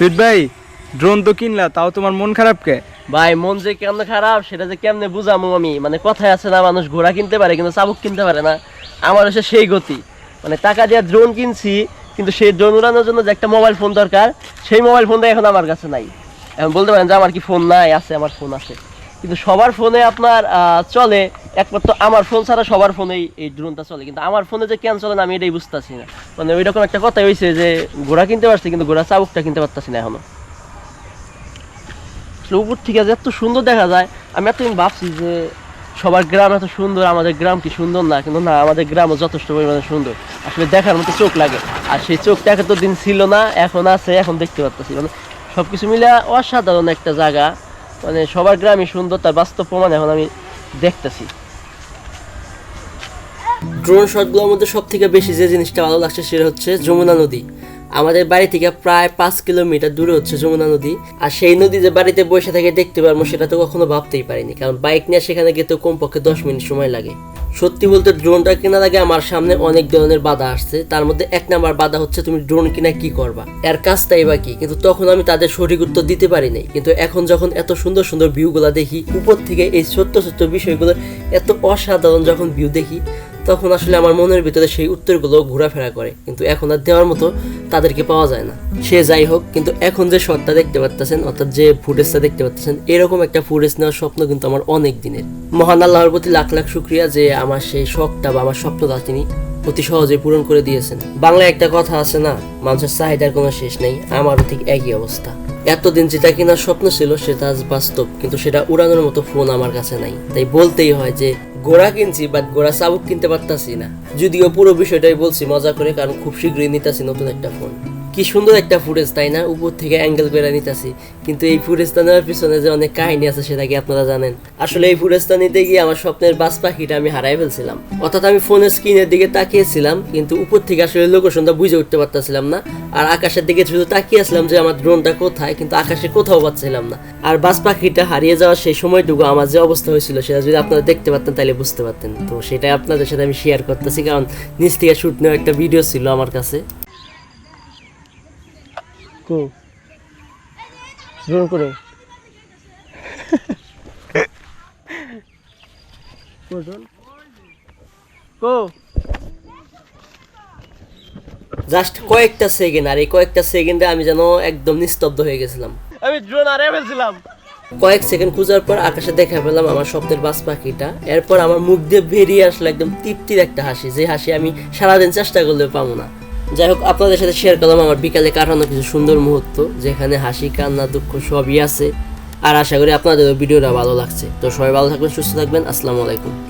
Sweet ভাই drone তো কিনলা, তাও তোমার মন খারাপ কে? ভাই, মন যে কেমন খারাপ, সেটা যে কেমনে বুঝামু আমি? মানে কথায় আছে না, মানুষ ঘোড়া কিনতে পারে, কিন্তু চাবুক কিনতে পারে না। আমার হচ্ছে সেই গতি। মানে টাকা দিয়ে ড্রোন কিনছি, কিন্তু সেই ড্রোন উড়ানোর জন্য যে একটা মোবাইল ফোন দরকার, সেই মোবাইল ফোনটা এখন আমার কাছে নাই। এখন বলতে পারেন যে আমার কি ফোন নাই, আছে, আমার ফোন আছে। কিন্তু সবার ফোনে আপনার চলে। একমাত্র আমার ফোন ছাড়া সবার ফোনেই এই ড্রোনটা চলে। কিন্তু আমার ফোনে যে কেন চলে না, আমি এটাই বুঝতেছি না। মানে ওই রকম একটা কথা হয়েছে যে ঘোড়া কিনতে পারছি, কিন্তু ঘোড়া চাবুকটা কিনতে পারতেছি না এখনও। উপর থেকে যে এত সুন্দর দেখা যায়, আমি এতদিন ভাবছি যে সবার গ্রাম এত সুন্দর, আমাদের গ্রাম কি সুন্দর না? কিন্তু না, আমাদের গ্রামও যথেষ্ট পরিমাণে সুন্দর। আসলে দেখার মতো চোখ লাগে। আর সেই চোখটা এত দিন ছিল না, এখন আছে, এখন দেখতে পাচ্ছি মানে সব কিছু মিলে অসাধারণ একটা জায়গা। মানে সবার গ্রামই সুন্দর, তার বাস্তব প্রমাণ এখন আমি দেখতেছি। ড্রোন শটগুলোর মধ্যে সব থেকে বেশি যে জিনিসটা ভালো লাগছে সেটা হচ্ছে যমুনা নদী। আমাদের বাড়ি থেকে প্রায় পাঁচ কিলোমিটার দূরে হচ্ছে যমুনা নদী। আর সেই নদী যে বাড়িতে বসে থাকে দেখতে পারব সেটা তো কখনো ভাবতেই পারিনি, কারণ বাইক নিয়ে সেখানে তো কমপক্ষে দশ মিনিট সময় লাগে। সত্যি বলতে ড্রোনটা কেনার আগে আমার সামনে অনেক ধরনের বাধা আসছে। তার মধ্যে এক নাম্বার বাধা হচ্ছে তুমি ড্রোন কিনা কি করবা? এর কাজটাই বা কি? কিন্তু তখন আমি তাদের সঠিক উত্তর দিতে পারি কিন্তু এখন যখন এত সুন্দর সুন্দর ভিউগুলো দেখি, উপর থেকে এই সত্য সত্য বিষয়গুলো এত অসাধারণ যখন ভিউ দেখি তখন আসলে আমার মনের ভিতরে সেই উত্তরগুলো ঘোরাফেরা করে, কিন্তু এখন আর দেওয়ার মতো তাদেরকে পাওয়া যায় না। সে যাই হোক, কিন্তু এখন যে শটটা দেখতে পাচ্ছেন অর্থাৎ যে ফুটেজটা দেখতে পাচ্ছেন এরকম একটা ফুটেজ নেওয়ার স্বপ্ন কিন্তু আমার অনেক দিনের। মহান আল্লাহর প্রতি লাখ লাখ শুক্রিয়া যে আমার সেই শখটা বা আমার স্বপ্নটা তিনি অতি সহজে পূরণ করে দিয়েছেন। বাংলায় একটা কথা আছে না, মানুষের চাহিদার কোনো শেষ নেই, আমারও ঠিক একই অবস্থা। এতদিন যেটা কেনার স্বপ্ন ছিল, সেটা আজ বাস্তব, কিন্তু সেটা উড়ানোর মতো ফোন আমার কাছে নাই। তাই বলতেই হয় যে, গোড়া কিনছি বা গোড়া চাবুক কিনতে পারতাছি না। যদিও পুরো বিষয়টাই বলছি মজা করে, কারণ খুব শীঘ্রই নিতেছি নতুন একটা ফোন। কি সুন্দর একটা ফুটেজ তাই না? উপর থেকে অ্যাঙ্গেল করে নিতেছি। কিন্তু এই ফুটেজটা নেওয়ার পিছনে যে অনেক কাহিনী আছে, সেটা কি আপনারা জানেন? আসলে এই ফুটেজটা নিতে গিয়ে আমার স্বপ্নের বাস পাখিটা আমি হারাই ফেলছিলাম। অর্থাৎ আমি ফোনের স্ক্রিনের দিকে তাকিয়েছিলাম, কিন্তু উপর থেকে আসলে লোকেশনটা বুঝে উঠতে পারতেছিলাম না। আর আকাশের দিকে শুধু তাকিয়ে আসলাম যে আমার ড্রোনটা কোথায়, কিন্তু আকাশে কোথাও পাচ্ছিলাম না। আর বাস পাখিটা হারিয়ে যাওয়ার সেই সময়টুকু আমার যে অবস্থা হয়েছিল, সেটা যদি আপনারা দেখতে পারতেন, তাহলে বুঝতে পারতেন। তো সেটাই আপনাদের সাথে আমি শেয়ার করতেছি, কারণ নিচ থেকে শুট নেওয়া একটা ভিডিও ছিল আমার কাছে। কো। ড্রোন করে। কো জাস্ট কয়েকটা সেকেন্ড আর এই কয়েকটা সেকেন্ডে আমি যেন একদম নিস্তব্ধ হয়ে গেছিলাম। আমি ড্রোন হারিয়ে ফেলছিলাম। কয়েক সেকেন্ড খোঁজার পর আকাশে দেখা পেলাম আমার স্বপ্নের বাস পাখিটা। এরপর আমার মুখ দিয়ে বেরিয়ে আসলো একদম তৃপ্তির একটা হাসি যে হাসি আমি সারাদিন চেষ্টা করলেও পাবো না। যাই হোক, আপনাদের সাথে শেয়ার করলাম আমার বিকালে কাটানো কিছু সুন্দর মুহূর্ত, যেখানে হাসি, কান্না, দুঃখ সবই আছে। আর আশা করি আপনাদের ভিডিওটা ভালো লাগছে। তো সবাই ভালো থাকবেন, সুস্থ থাকবেন। আসসালামু আলাইকুম।